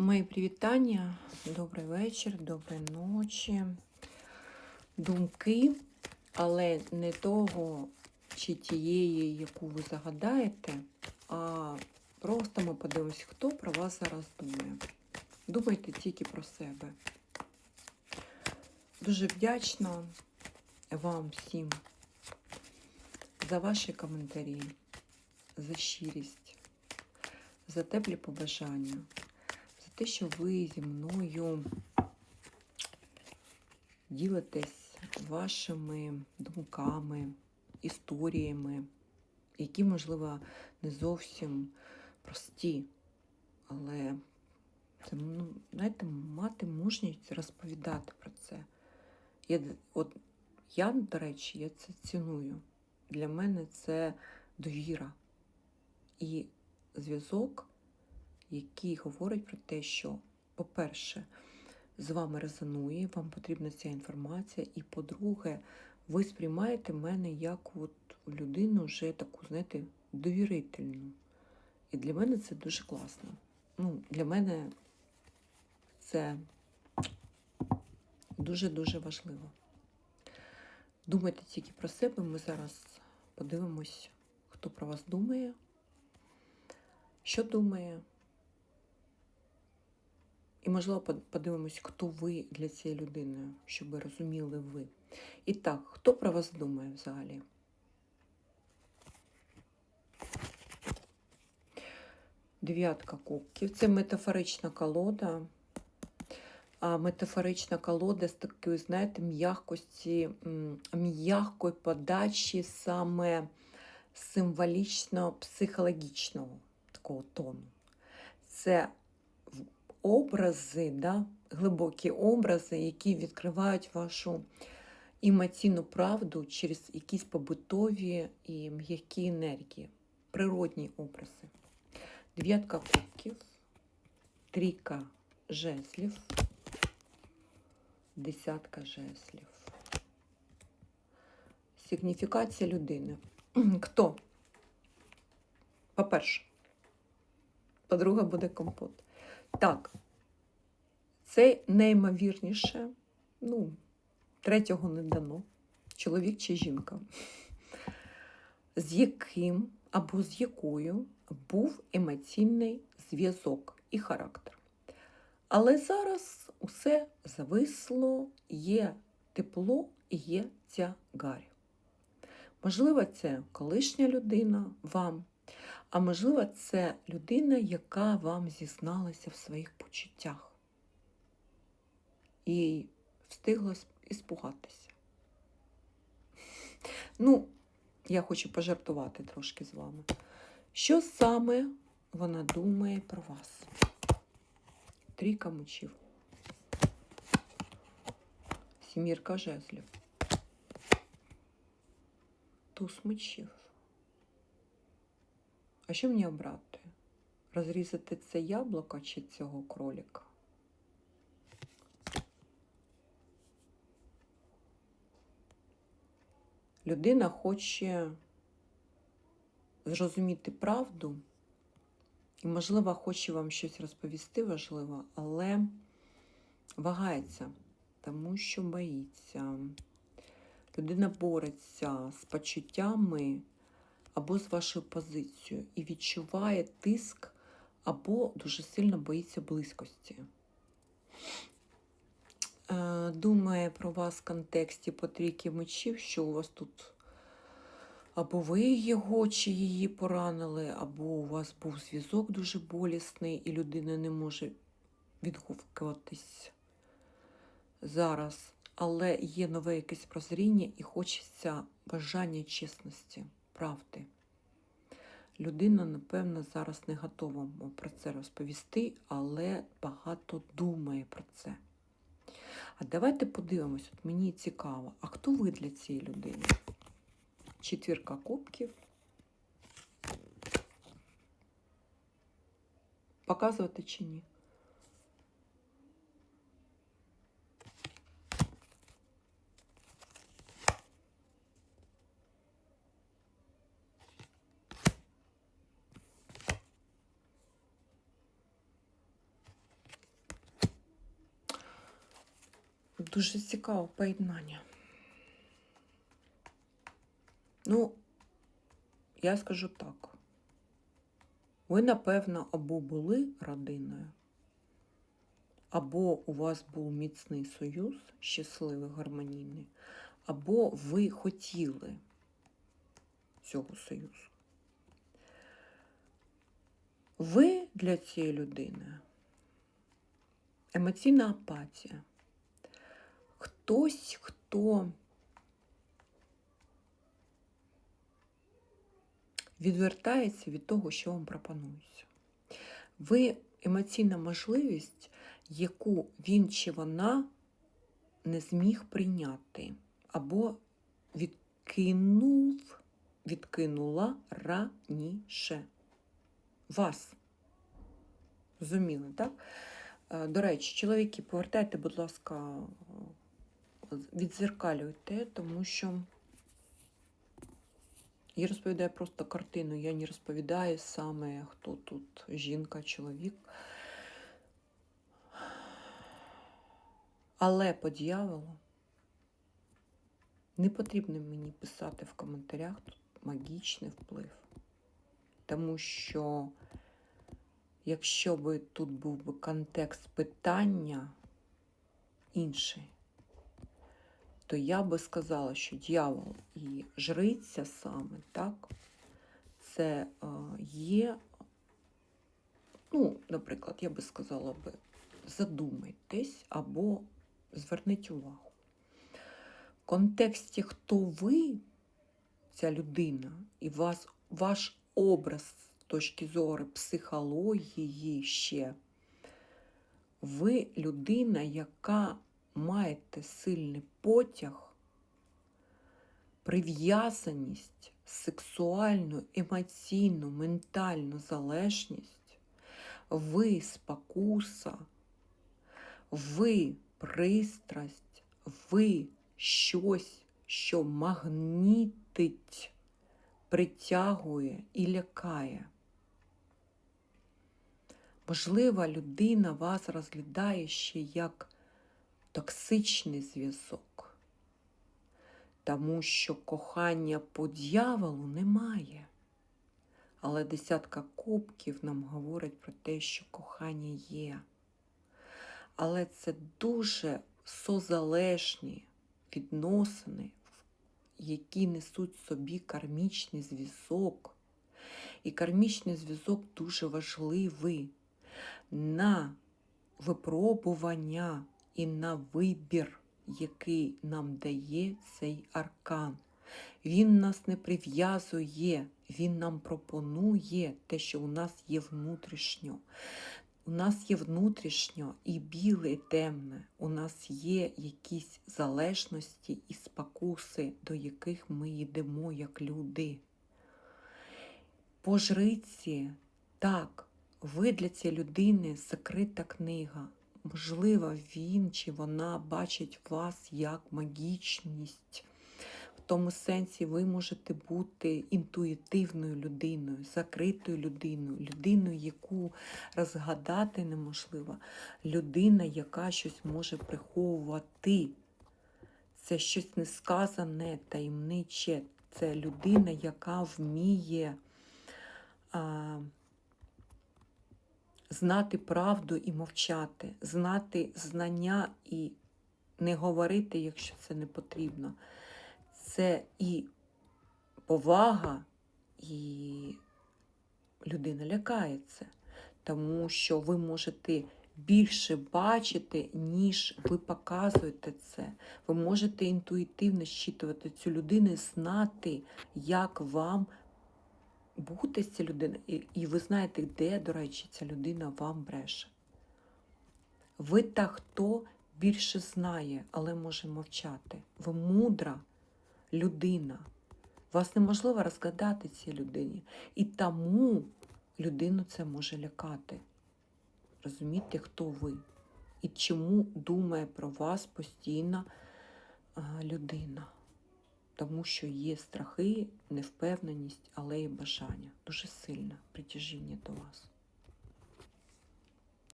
Мої привітання, добрий вечір, доброї ночі. Думки, але не того чи тієї, яку ви загадаєте, а просто ми подивимось, хто про вас зараз думає. Думайте тільки про себе. Дуже вдячна вам всім за ваші коментарі, за щирість, за теплі побажання те, що ви зі мною ділитесь вашими думками, історіями, які, можливо, не зовсім прості, але це, ну, знаєте, мати мужність розповідати про це. Я, от, я, до речі, я це ціную. Для мене це довіра і зв'язок який говорить про те, що, по-перше, з вами резонує, вам потрібна ця інформація, і по-друге, ви сприймаєте мене як от людину вже таку, знаєте, довірительну. І для мене це дуже класно. Ну, Для мене це дуже-дуже важливо. Думайте тільки про себе. Ми зараз подивимось, хто про вас думає, що думає. І, можливо, подивимось, хто ви для цієї людини, щоб розуміли ви. І так, хто про вас думає взагалі? Дев'ятка кубків. Це метафорична колода. А метафорична колода з такої, знаєте, м'якості, м'якої подачі саме символічно-психологічного такого тону. Це образи, да, глибокі образи, які відкривають вашу емоційну правду через якісь побутові і м'які енергії, природні образи. Дев'ятка кубків, трійка жезлів, десятка жезлів. Сигніфікація людини. Хто? По-перше, по-друге, буде компот. Так, це неймовірніше, ну, третього не дано, чоловік чи жінка, з яким або з якою був емоційний зв'язок і характер. Але зараз усе зависло, є тепло і є ця гарь. Можливо, це колишня людина вам, а можливо, це людина, яка вам зізналася в своїх почуттях і встигла іспугатися. Ну, я хочу пожартувати трошки з вами. Що саме вона думає про вас? Трійка мечів. Сімірка жезлів. Туз мечів. А що мені обрати? Розрізати це яблуко чи цього кроліка? Людина хоче зрозуміти правду і, можливо, хоче вам щось розповісти важливо, але вагається, тому що боїться. Людина бореться з почуттями або з вашою позицією і відчуває тиск, або дуже сильно боїться близькості. Е, думає про вас в контексті по трійки мечів, що у вас тут або ви його чи її поранили, або у вас був зв'язок дуже болісний, і людина не може відгукуватись зараз. Але є нове якесь прозріння і хочеться бажання чесності правди. Людина, напевно, зараз не готова про це розповісти, але багато думає про це. А давайте подивимось, от мені цікаво, а хто ви для цієї людини? Четвірка кубків. Показувати чи ні? Дуже цікаве поєднання. Ну, я скажу так. Ви, напевно, або були родиною, або у вас був міцний союз, щасливий, гармонійний, або ви хотіли цього союзу. Ви для цієї людини емоційна апатія. Хтось, хто відвертається від того, що вам пропонується. Ви емоційна можливість, яку він чи вона не зміг прийняти, або відкинув, відкинула раніше вас. Зрозуміли, так? Е, До речі, чоловіки, повертайте, будь ласка, відзеркалюйте, тому що я розповідаю просто картину, я не розповідаю саме, хто тут жінка, чоловік. Але по дьяволу не потрібно мені писати в коментарях тут магічний вплив. Тому що якщо би тут був би контекст питання інший, то я би сказала, що дьявол і жриця саме, так, це е, є, ну, наприклад, я би сказала би, задумайтесь або зверніть увагу. В контексті, хто ви, ця людина, і вас, ваш образ з точки зору психології ще, ви людина, яка маєте сильний потяг, прив'язаність, сексуальну, емоційну, ментальну залежність, ви спокуса, ви пристрасть, ви щось, що магнітить, притягує і лякає. Можливо, людина вас розглядає ще як токсичний зв'язок, тому що кохання по дьяволу немає. Але десятка кубків нам говорить про те, що кохання є. Але це дуже созалежні відносини, які несуть собі кармічний зв'язок. І кармічний зв'язок дуже важливий на випробування і на вибір, який нам дає цей аркан. Він нас не прив'язує, він нам пропонує те, що у нас є внутрішньо. У нас є внутрішньо і біле, і темне. У нас є якісь залежності і спокуси, до яких ми йдемо як люди. По жриці, так, ви для цієї людини закрита книга. Можливо, він чи вона бачить вас як магічність. В тому сенсі ви можете бути інтуїтивною людиною, закритою людиною, людиною, яку розгадати неможливо, людина, яка щось може приховувати. Це щось несказане, таємниче. Це людина, яка вміє а, знати правду і мовчати, знати знання і не говорити, якщо це не потрібно. Це і повага, і людина лякається, тому що ви можете більше бачити, ніж ви показуєте це. Ви можете інтуїтивно щитувати цю людину, знати, як вам бути з цією людиною. І, і ви знаєте, де, до речі, ця людина вам бреше. Ви та, хто більше знає, але може мовчати. Ви мудра людина. Вас неможливо розгадати цій людині. І тому людину це може лякати. Розумієте, хто ви? І чому думає про вас постійно людина? Тому що є страхи, невпевненість, але і бажання. Дуже сильне притяжіння до вас.